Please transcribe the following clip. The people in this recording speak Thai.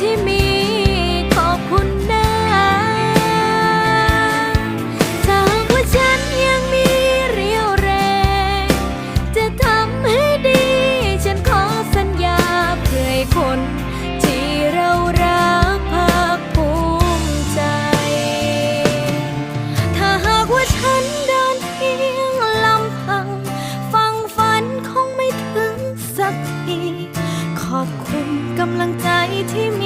ที่มีขอบคุณนะถ้าหากว่าฉันยังมีเรี่ยวแรง จะทำให้ดี ฉันขอสัญญาเพื่อให้คน ที่เรารักภาคภูมิใจ ถ้าหากว่าฉันเดินเพียงลำพัง ฟังฝันคงไม่ถึงสักที ขอบคุณกำลังใจที่มี